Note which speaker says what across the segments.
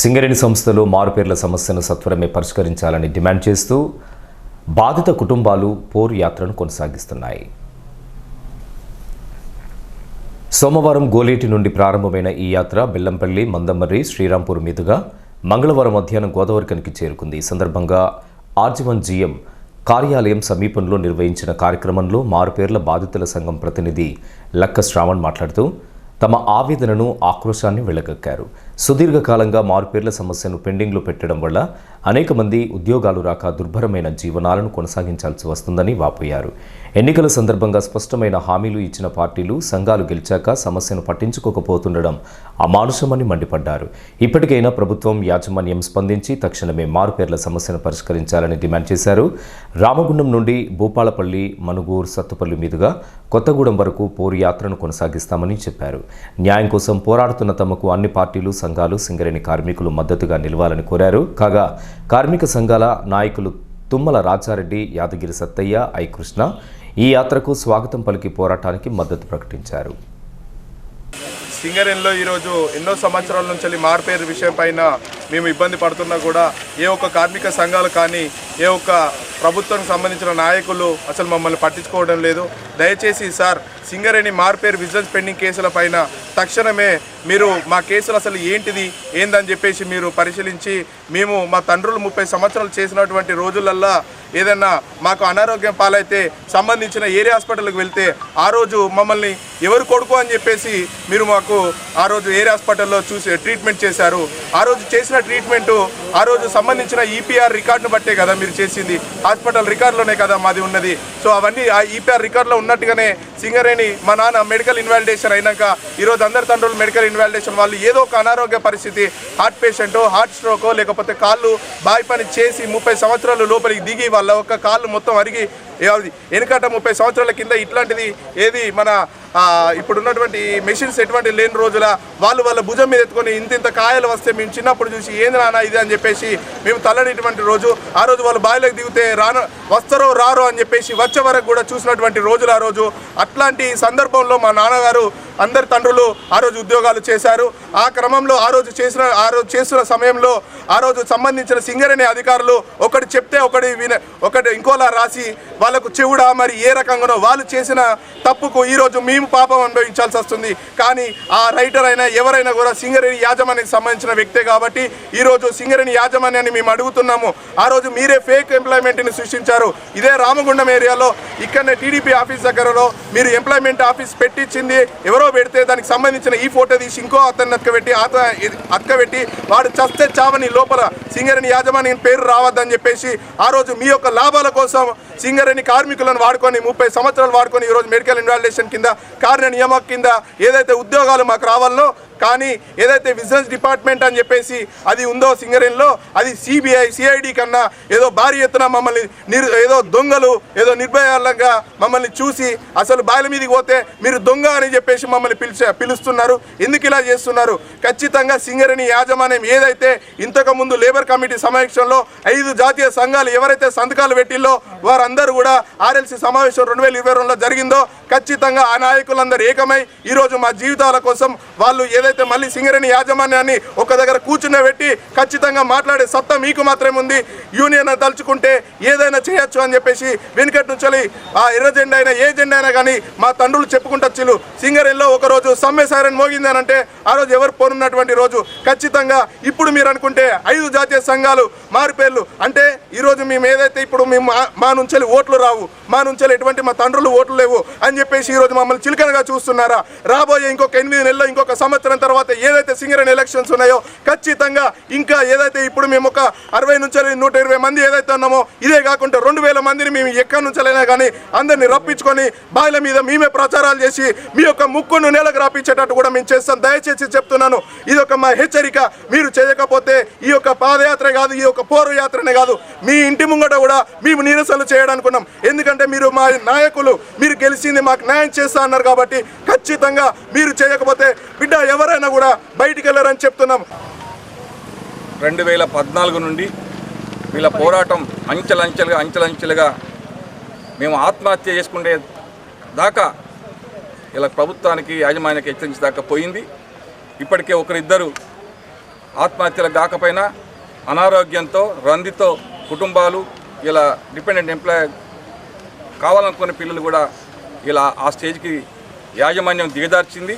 Speaker 1: సింగరేణి సంస్థలో మారుపేర్ల సమస్యను సత్వరమే పరిష్కరించాలని డిమాండ్ చేస్తూ బాధిత కుటుంబాలు పోర్ యాత్రను కొనసాగిస్తున్నాయి. సోమవారం గోలేటి నుండి ప్రారంభమైన ఈ యాత్ర బెల్లంపల్లి మందమర్రి శ్రీరాంపూర్ మీదుగా మంగళవారం మధ్యాహ్నం గోదావరికనికి చేరుకుంది. ఈ సందర్భంగా ఆర్జీవన్ జీఎం కార్యాలయం సమీపంలో నిర్వహించిన కార్యక్రమంలో మారుపేర్ల బాధితుల సంఘం ప్రతినిధి లక్క శ్రావణ్ మాట్లాడుతూ తమ ఆవేదనను ఆక్రోశాన్ని వెళ్ళగక్కారు సుదీర్ఘకాలంగా మారుపేర్ల సమస్యను పెండింగ్లో పెట్టడం వల్ల అనేక మంది ఉద్యోగాలు రాక దుర్భరమైన జీవనాలను కొనసాగించాల్సి వస్తుందని వాపోయారు. ఎన్నికల సందర్భంగా స్పష్టమైన హామీలు ఇచ్చిన పార్టీలు సంఘాలు గెలిచాక సమస్యను పట్టించుకోకపోతుండడం అమానుషమని మండిపడ్డారు. ఇప్పటికైనా ప్రభుత్వం యాజమాన్యం స్పందించి తక్షణమే మారుపేర్ల సమస్యను పరిష్కరించాలని డిమాండ్ చేశారు. రామగుండం నుండి భూపాలపల్లి మనుగూరు సత్తుపల్లి మీదుగా కొత్తగూడెం వరకు పోరు యాత్రను కొనసాగిస్తామని చెప్పారు. న్యాయం కోసం పోరాడుతున్న తమకు అన్ని పార్టీలు సంఘాలు సింగరేణి కార్మికులు మద్దతుగా నిలవాలని కోరారు. కాగా కార్మిక సంఘాల నాయకులు తుమ్మల రాజారెడ్డి యాదగిరి సత్తయ్య ఐ కృష్ణ ఈ యాత్రకు స్వాగతం పలికి పోరాటానికి మద్దతు ప్రకటించారు.
Speaker 2: సింగరేణిలో ఈరోజు ఎన్నో సంవత్సరాల నుంచి మార్పేరు విషయం పైన మేము ఇబ్బంది పడుతున్నా కూడా ఏ ఒక్క కార్మిక సంఘాలు కానీ ఏ ఒక్క ప్రభుత్వానికి సంబంధించిన నాయకులు అసలు మమ్మల్ని పట్టించుకోవడం లేదు. దయచేసి సార్ సింగరేణి మార్పేరు విజిలెన్స్ పెండింగ్ కేసుల పైన తక్షణమే మీరు మా కేసులు అసలు ఏంటిది ఏందని చెప్పేసి మీరు పరిశీలించి మేము మా తండ్రులు ముప్పై సంవత్సరాలు చేసినటువంటి రోజులల్లా ఏదన్నా మాకు అనారోగ్యం పాలైతే సంబంధించిన ఏరియా హాస్పిటల్కి వెళ్తే ఆ రోజు మమ్మల్ని ఎవరు కొడుకు అని చెప్పేసి మీరు మాకు ఆ రోజు ఏరియా హాస్పిటల్లో చూసి ట్రీట్మెంట్ చేశారు. ఆ రోజు చేసిన ట్రీట్మెంట్ ఆ రోజు సంబంధించిన ఈపీఆర్ రికార్డును బట్టే కదా మీరు చేసింది. హాస్పిటల్ రికార్డులోనే కదా మాది ఉన్నది. సో అవన్నీ ఆ ఈపీఆర్ రికార్డులో ఉన్నట్టుగానే సింగరేణి మా నాన్న మెడికల్ ఇన్వాలిడేషన్ అయినాక ఈరోజు అందరి తండ్రులు మెడికల్ ఇన్వాలిడేషన్ వాళ్ళు ఏదో ఒక అనారోగ్య పరిస్థితి హార్ట్ పేషెంటో హార్ట్ స్ట్రోకో లేకపోతే కాళ్ళు బాయి పని చేసి ముప్పై సంవత్సరాలు లోపలికి దిగి వాళ్ళ ఒక కాళ్ళు మొత్తం అరిగి ఏది వెనుకట ముప్పై సంవత్సరాల కింద ఇట్లాంటిది ఏది మన ఇప్పుడున్నటువంటి మెషిన్స్ ఎటువంటి లేని రోజుల వాళ్ళు వాళ్ళ భుజం మీద ఎత్తుకొని ఇంత ఇంత కాయలు వస్తే మేము చిన్నప్పుడు చూసి ఏంది నాన్న ఇది? అని చెప్పేసి మేము తల్లడిటువంటి రోజు ఆ రోజు వాళ్ళు బావిలోకి దిగితే రాను వస్తారో రారో అని చెప్పేసి వచ్చే వరకు కూడా చూసినటువంటి రోజులు ఆ రోజు. అట్లాంటి సందర్భంలో మా నాన్నగారు అందరి తండ్రులు ఆ రోజు ఉద్యోగాలు చేశారు. ఆ క్రమంలో ఆ రోజు చేసిన ఆ రోజు చేస్తున్న సమయంలో ఆ రోజు సంబంధించిన సింగరేణి అధికారులు ఒకటి చెప్తే ఒకటి విన ఒకటి ఇంకోలా రాసి వాళ్ళకు చెవుడా మరి ఏ రకంగానో వాళ్ళు చేసిన తప్పుకు ఈరోజు మేము పాపం అనుభవించాల్సి వస్తుంది. కానీ ఆ రైటర్ అయినా ఎవరైనా కూడా సింగరేణి యాజమాన్యానికి సంబంధించిన వ్యక్తే కాబట్టి ఈరోజు సింగరేణి యాజమాన్యాన్ని మేము అడుగుతున్నాము. ఆ రోజు మీరే ఫేక్ ఎంప్లాయ్మెంట్ని సృష్టించారు. ఇదే రామగుండం ఏరియాలో ఇక్కడనే టీడీపీ ఆఫీస్ దగ్గరలో మీరు ఎంప్లాయ్మెంట్ ఆఫీస్ పెట్టించింది ఎవరో పెడితే దానికి సంబంధించిన ఈ ఫోటో తీసి ఇంకో అతన్ని అతకబెట్టి అత అతకబెట్టి వాడు చస్తే చావని లోపల సింగరేణి యాజమాన్యం పేరు రావద్దని చెప్పేసి ఆ రోజు మీ యొక్క లాభాల కోసం సింగరేణి కార్మికులను వాడుకొని ముప్పై సంవత్సరాలు వాడుకొని ఈరోజు మెడికల్ ఇన్వాలిడేషన్ కింద కార్య నియమ కింద ఏదైతే ఉద్యోగాలు మాకు రావాలనో కానీ ఏదైతే బిజినెస్ డిపార్ట్మెంట్ అని చెప్పేసి అది ఉందో సింగరేణిలో అది సిబిఐ సిఐడి కన్నా ఏదో భారీ ఎత్తున మమ్మల్ని నిర్ ఏదో దొంగలు ఏదో నిర్భయాలంగా మమ్మల్ని చూసి అసలు బాయిల మీదకి పోతే మీరు దొంగ అని చెప్పేసి మమ్మల్ని పిలిచే పిలుస్తున్నారు. ఎందుకు ఇలా చేస్తున్నారు? ఖచ్చితంగా సింగరేణి యాజమాన్యం ఏదైతే ఇంతకు ముందు లేబర్ కమిటీ సమావేశంలో ఐదు జాతీయ సంఘాలు ఎవరైతే సంతకాలు పెట్టిల్లో వారందరూ కూడా ఆర్ఎల్సీ సమావేశం రెండు వేల ఇరవై రెండులో జరిగిందో ఖచ్చితంగా ఆ నాయకులందరూ ఏకమై ఈరోజు మా జీవితాల కోసం వాళ్ళు ఏదైతే మళ్ళీ సింగరేణి యాజమాన్యాన్ని ఒక దగ్గర కూర్చుండబెట్టి ఖచ్చితంగా మాట్లాడే సత్తా మీకు మాత్రమే ఉంది. యూనియన్ తలుచుకుంటే ఏదైనా చేయొచ్చు అని చెప్పేసి వెనుకటి నుంచి ఆ ఎర్ర జెండా అయినా ఏ జెండా అయినా కానీ మా తండ్రులు చెప్పుకుంటొచ్చు సింగరేణిలో ఒక రోజు సమ్మె సైరన్ మోగింది అని అంటే ఆ రోజు ఎవరు పోనున్నటువంటి రోజు? ఖచ్చితంగా ఇప్పుడు మీరు అనుకుంటే ఐదు జాతీయ సంఘాలు మారిపేర్లు అంటే ఈరోజు మేము ఏదైతే ఇప్పుడు మేము మా- నుంచి ఓట్లు రావు మా నుంచి ఎటువంటి మా తండ్రులు ఓట్లు లేవు అని చెప్పేసి ఈరోజు మమ్మల్ని చిలకనగా చూస్తున్నారా? రాబోయే ఇంకొక ఎనిమిది నెలల్లో ఇంకొక సంవత్సరం తర్వాత ఏదైతే సింగరేణి ఎలక్షన్స్ ఉన్నాయో ఖచ్చితంగా ఇంకా ఏదైతే ఇప్పుడు మేము ఒక అరవై నుంచి నూట ఇరవై మంది ఏదైతే ఉన్నామో ఇదే కాకుండా రెండు వేల మందిని మేము ఎక్కడి నుంచైనా కానీ అందరినీ రప్పించుకొని బాయిల మీద మేమే ప్రచారాలు చేసి మీ యొక్క ముక్కు ముక్కును నేలకు రాపించేటట్టు కూడా మేము చేస్తాం. దయచేసి చెప్తున్నాను ఇది ఒక మా హెచ్చరిక. మీరు చేయకపోతే ఈ యొక్క పాదయాత్ర కాదు ఈ యొక్క పోరు యాత్రనే కాదు. మీ ఇంటి ముంగట కూడా మేము నిరసనలు చేయడానుకున్నాం ఎందుకంటే మీరు మా నాయకులు మీరు గెలిచింది మాకు న్యాయం చేస్తా అన్నారు కాబట్టి ఖచ్చితంగా మీరు చేయకపోతే బిడ్డ ఎవరైనా కూడా బయటికి వెళ్ళారని చెప్తున్నాం.
Speaker 3: రెండు వేల పద్నాలుగు నుండి వీళ్ళ పోరాటం అంచెలంచెలుగా అంచెలంచెలుగా మేము ఆత్మహత్య చేసుకునే దాకా ఇలా ప్రభుత్వానికి యాజమాన్యానికి హెచ్చరించదాకా పోయింది. ఇప్పటికే ఒకరిద్దరు ఆత్మహత్యలు కాకపోయినా అనారోగ్యంతో రందితో కుటుంబాలు ఇలా డిపెండెంట్ ఎంప్లాయ్ కావాలనుకునే పిల్లలు కూడా ఇలా ఆ స్టేజ్కి యాజమాన్యం దిగదార్చింది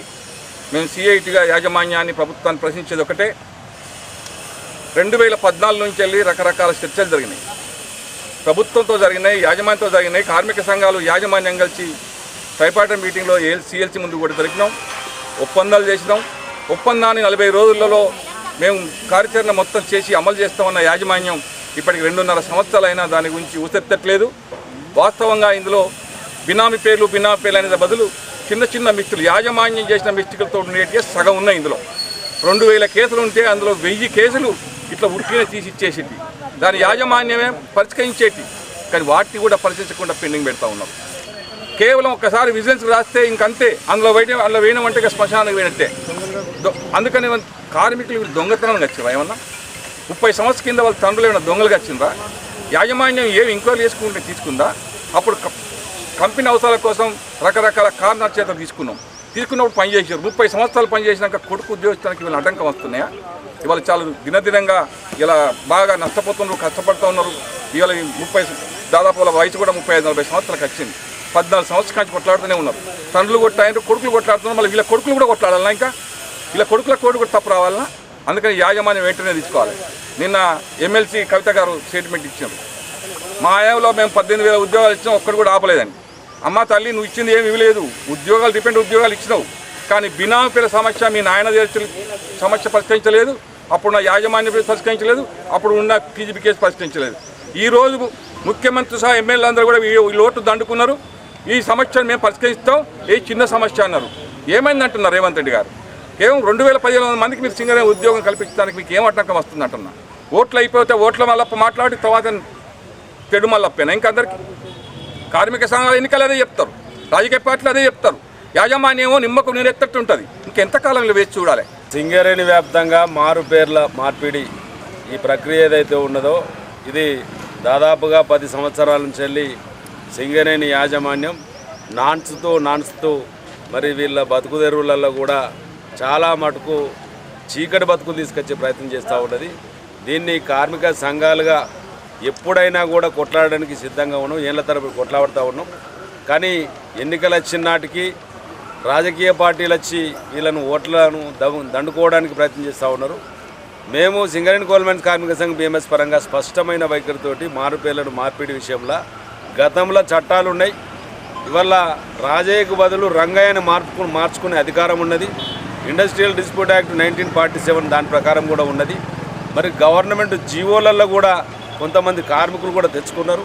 Speaker 3: మేము సిఐటిగా యాజమాన్యాన్ని ప్రభుత్వాన్ని ప్రశ్నించేది ఒకటే. రెండు వేల పద్నాలుగు నుంచి వెళ్ళి రకరకాల చర్చలు జరిగినాయి. ప్రభుత్వంతో జరిగినాయి యాజమాన్యంతో జరిగినాయి కార్మిక సంఘాలు యాజమాన్యం కలిసి ట్రైపార్టీ మీటింగ్లో ఏల్ సిఎల్సి ముందు కూడా దొరికినాం. ఒప్పందాలు చేసినాం. ఒప్పందాన్ని నలభై రోజులలో మేము కార్యాచరణ మొత్తం చేసి అమలు చేస్తామన్న యాజమాన్యం ఇప్పటికి రెండున్నర సంవత్సరాలైనా దాని గురించి ఊసెత్తట్లేదు వాస్తవంగా ఇందులో బినామీ పేర్లు బినామీ పేర్లు అనేది బదులు చిన్న చిన్న మిస్టులు యాజమాన్యం చేసిన మిస్టేకులతో ఉండేటివి సగం ఉన్నాయి ఇందులో. రెండు వేల కేసులు ఉంటే అందులో వెయ్యి కేసులు ఇట్లా ఉట్టిన తీసి ఇచ్చేసేటి దాని యాజమాన్యమే పరిష్కరించేటి. కానీ వాటిని కూడా పరిశీలించకుండా పెండింగ్ పెడతా ఉన్నాం కేవలం ఒక్కసారి విజిలెన్స్ రాస్తే ఇంకంతే. అందులో వేయడం అందులో వేయడం అంటే శ్మశానానికి వేయనట్టే అందుకని కార్మికులు దొంగతనం దొంగతనానికి వచ్చిరా ఏమన్నా? ముప్పై సంవత్సరాల కింద వాళ్ళ తండ్రులు ఏమైనా దొంగలుగా వచ్చిందా యాజమాన్యం ఏమి ఎంక్వైరీ చేసుకుంటే తీసుకుందా? అప్పుడు కం- కంపెనీ అవసరాల కోసం రకరకాల కారణాల చేత తీసుకున్నాం. తీసుకున్నప్పుడు పనిచేసారు ముప్పై సంవత్సరాలు పనిచేసినాక కొడుకు ఉద్యోగస్తానికి వీళ్ళు అడ్డంకం వస్తున్నాయా? ఇవాళ చాలా దినదినంగా ఇలా బాగా నష్టపోతున్నారు కష్టపడుతూ ఉన్నారు. ఇవాళ ముప్పై దాదాపు వాళ్ళ వయసు కూడా ముప్పై ఐదు నలభై సంవత్సరాలకు వచ్చింది. పద్నాలుగు సంవత్సరాల నుంచి కొట్లాడుతూనే ఉన్నారు. తండ్రులు కొట్టాయంటే కొడుకులు కొట్లాడుతున్నారు. మళ్ళీ వీళ్ళ కొడుకులు కూడా కొట్లాడాలన్నా ఇంకా? ఇలా కొడుకుల కోడి కూడా తప్పు రావాలన్నా అందుకని యాజమాన్యం వెంటనే తీసుకోవాలి. నిన్న ఎమ్మెల్సీ కవిత గారు స్టేట్మెంట్ ఇచ్చారు మా ఆయంలో మేము పద్దెనిమిది వేల ఉద్యోగాలు ఇచ్చినాం ఒక్కడు కూడా ఆపలేదని. అమ్మ తల్లి నువ్వు ఇచ్చింది ఏమి ఇవ్వలేదు. ఉద్యోగాలు డిపెండ్ ఉద్యోగాలు ఇచ్చినావు. కానీ బినామీ పేరు సమస్య మీ నాయన తీర్చ సమస్య పరిష్కరించలేదు. అప్పుడు నా యాజమాన్య పరిష్కరించలేదు. అప్పుడు ఉన్న పీజీపీ కేసు పరిష్కరించలేదు. ఈ రోజు ముఖ్యమంత్రి సహా ఎమ్మెల్యే అందరూ కూడా ఈ ఈ లోటు దండుకున్నారు. ఈ సమస్యను మేము పరిష్కరిస్తాం. ఏ చిన్న సమస్య అన్నారు. ఏమైంది అంటున్నారు రేవంత్ రెడ్డి గారు? కేవలం రెండు వేల పదిహేను వందల మందికి మీరు సింగరే ఉద్యోగం కల్పించడానికి మీకు ఏం ఆటంకం వస్తుంది అంటున్నా ఓట్లు అయిపోతే ఓట్ల మళ్ళీ మాట్లాడి తర్వాత తెడు మళ్ళప్పేనా ఇంకా అందరికీ? కార్మిక సంఘాల ఎన్నికలు అదే చెప్తారు. రాజకీయ పార్టీలు అదే చెప్తారు. యాజమాన్యమో నిమ్మకు ఎత్తట్టు ఉంటుంది ఇంకెంతకాలంలో వేచి చూడాలి?
Speaker 4: సింగరేణి వ్యాప్తంగా మారు పేర్ల మార్పిడి ఈ ప్రక్రియ ఏదైతే ఉన్నదో ఇది దాదాపుగా పది సంవత్సరాల నుంచి వెళ్ళి సింగరేణి యాజమాన్యం నాన్చుతూ నాన్చుతూ మరి వీళ్ళ బతుకు తెరువులలో కూడా చాలా మటుకు చీకటి బతుకులు తీసుకొచ్చే ప్రయత్నం చేస్తూ ఉన్నది. దీన్ని కార్మిక సంఘాలుగా ఎప్పుడైనా కూడా కొట్లాడడానికి సిద్ధంగా ఉన్నాం. ఏళ్ళ తరపు కొట్లాడుతూ ఉన్నాం. కానీ ఎన్నికలు వచ్చిన నాటికి రాజకీయ పార్టీలు వచ్చి వీళ్ళను ఓట్లను దండుకోవడానికి ప్రయత్నం చేస్తూ ఉన్నారు. మేము సింగరేణి గవర్నమెంట్ కార్మిక సంఘం బీఎంఎస్ పరంగా స్పష్టమైన వైఖరితోటి మారుపేర్లను మార్పిడి విషయంలో గతంలో చట్టాలు ఉన్నాయి. ఇవల్ల రాజయ్యకు బదులు రంగయ్యని మార్పు మార్చుకునే అధికారం ఉన్నది. Industrial dispute act nineteen forty seven దాని ప్రకారం కూడా ఉన్నది. మరి గవర్నమెంట్ జీవోలలో కూడా కొంతమంది కార్మికులు కూడా తెచ్చుకున్నారు.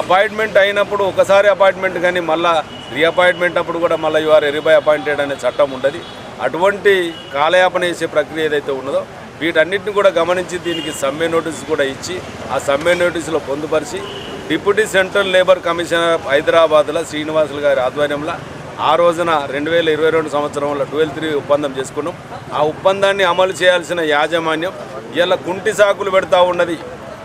Speaker 4: అపాయింట్మెంట్ అయినప్పుడు ఒకసారి అపాయింట్మెంట్ కానీ మళ్ళా రీఅపాయింట్మెంట్ అప్పుడు కూడా మళ్ళీ యువర్ ఎరిబై అపాయింటెడ్ అనే చట్టం ఉండదు అటువంటి కాలయాపన చేసే ప్రక్రియ ఏదైతే ఉన్నదో వీటన్నిటిని కూడా గమనించి దీనికి సమ్మె నోటీసు కూడా ఇచ్చి ఆ సమ్మె నోటీసులో పొందుపరిచి డిప్యూటీ సెంట్రల్ లేబర్ కమిషనర్ హైదరాబాద్లో శ్రీనివాసులు గారి ఆధ్వర్యంలో ఆ రోజున రెండు వేల ఇరవై రెండు సంవత్సరంలో ట్వెల్వ్ త్రీ ఒప్పందం చేసుకున్నాం. ఆ ఒప్పందాన్ని అమలు చేయాల్సిన యాజమాన్యం ఇలా కుంటి సాకులు పెడతా ఉన్నది.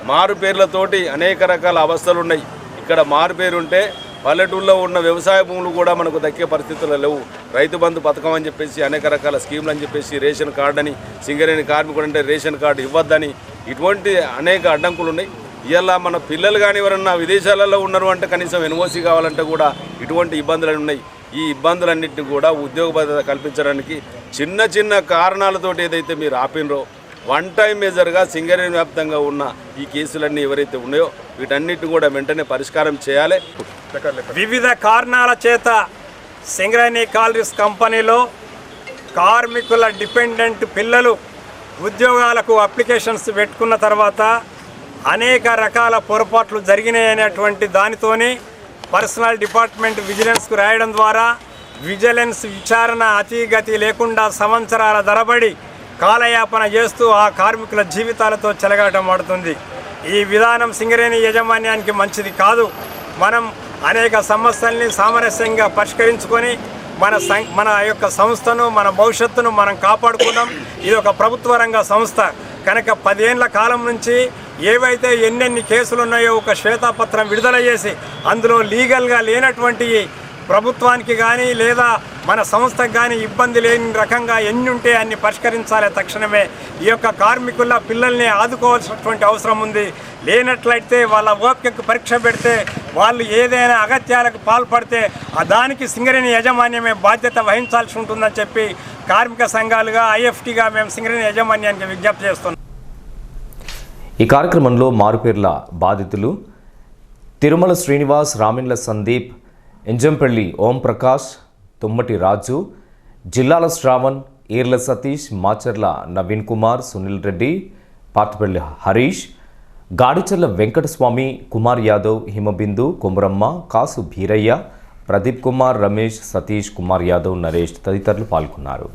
Speaker 4: మారు పేర్లతోటి అనేక రకాల అవస్థలు ఉన్నాయి. ఇక్కడ మారు పేరు ఉంటే పల్లెటూళ్ళలో ఉన్న వ్యవసాయ భూములు కూడా మనకు దక్కే పరిస్థితులు లేవు. రైతు బంధు పథకం అని చెప్పేసి అనేక రకాల స్కీములు అని చెప్పేసి రేషన్ కార్డు అని సింగరేణి కార్మికుడు అంటే రేషన్ కార్డు ఇవ్వద్దని ఇటువంటి అనేక అడ్డంకులు ఉన్నాయి. ఇలా మన పిల్లలు కానీ ఎవరన్నా విదేశాలలో ఉన్నారు అంటే కనీసం ఎన్ఓసి కావాలంటే కూడా ఇటువంటి ఇబ్బందులు ఉన్నాయి. ఈ ఇబ్బందులన్నింటినీ కూడా ఉద్యోగ భద్రత కల్పించడానికి చిన్న చిన్న కారణాలతోటి ఏదైతే మీరు ఆపినరో వన్ టైం మేజర్గా సింగరేణి వ్యాప్తంగా ఉన్న ఈ కేసులన్నీ ఎవరైతే ఉన్నాయో వీటన్నిటిని కూడా వెంటనే పరిష్కారం చేయాలి.
Speaker 5: వివిధ కారణాల చేత సింగరేణి కాలరీస్ కంపెనీలో కార్మికుల డిపెండెంట్ పిల్లలు ఉద్యోగాలకు అప్లికేషన్స్ పెట్టుకున్న తర్వాత అనేక రకాల పొరపాట్లు జరిగినాయనేటువంటి దానితోని పర్సనల్ డిపార్ట్మెంట్ విజిలెన్స్కు రాయడం ద్వారా విజిలెన్స్ విచారణ అతిగతి లేకుండా సంవత్సరాల ధరబడి కాలయాపన చేస్తూ ఆ కార్మికుల జీవితాలతో చెలగాటమాడుతుంది ఈ విధానం సింగరేణి యాజమాన్యానికి మంచిది కాదు. మనం అనేక సమస్యల్ని సామరస్యంగా పరిష్కరించుకొని మన సం మన యొక్క సంస్థను మన భవిష్యత్తును మనం కాపాడుకున్నాం. ఇది ఒక ప్రభుత్వ రంగ సంస్థ. కనుక పదేళ్ళ కాలం నుంచి ఏవైతే ఎన్నెన్ని కేసులు ఉన్నాయో ఒక శ్వేతాపత్రం విడుదల చేసి అందులో లీగల్గా లేనటువంటి ప్రభుత్వానికి కానీ లేదా మన సంస్థకు కానీ ఇబ్బంది లేని రకంగా ఎన్ని ఉంటే అన్ని పరిష్కరించాలి తక్షణమే. ఈ యొక్క కార్మికుల పిల్లల్ని ఆదుకోవాల్సినటువంటి అవసరం ఉంది. లేనట్లయితే వాళ్ళ ఓపికకు పరీక్ష పెడితే వాళ్ళు ఏదైనా అగత్యాలకు పాల్పడితే దానికి సింగరేణి యాజమాన్యమే బాధ్యత వహించాల్సి ఉంటుందని చెప్పి కార్మిక సంఘాలుగా ఐఎఫ్టీగా మేము సింగరేణి యాజమాన్యానికి విజ్ఞప్తి చేస్తున్నాం.
Speaker 1: ఈ కార్యక్రమంలో మారుపేర్ల బాధితులు తిరుమల శ్రీనివాస్ రామిన్ల సందీప్ ఇంజంపల్లి ఓంప్రకాష్ తుమ్మటి రాజు జిల్లాల శ్రావణ్ ఈర్ల సతీష్ మాచర్ల నవీన్ కుమార్ సునీల్ రెడ్డి పాతపల్లి హరీష్ గాడిచర్ల వెంకటస్వామి కుమార్ యాదవ్ హిమబిందు కుమరమ్మ కాసు భీరయ్య ప్రదీప్ కుమార్ రమేష్ సతీష్ కుమార్ యాదవ్ నరేష్ తదితరులు పాల్గొన్నారు.